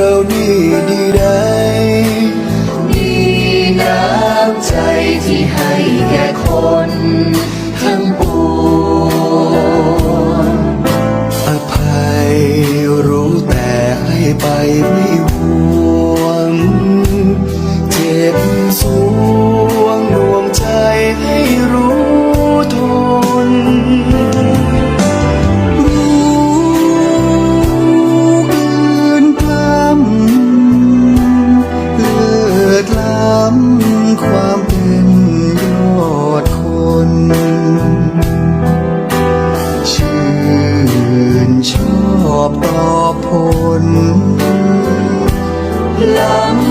เราดีดีได้มีน้ำใจที่ให้แก่คนทั้งปวงอภัยรู้แต่ให้ไปไม่หว อบรอบผลล้ำ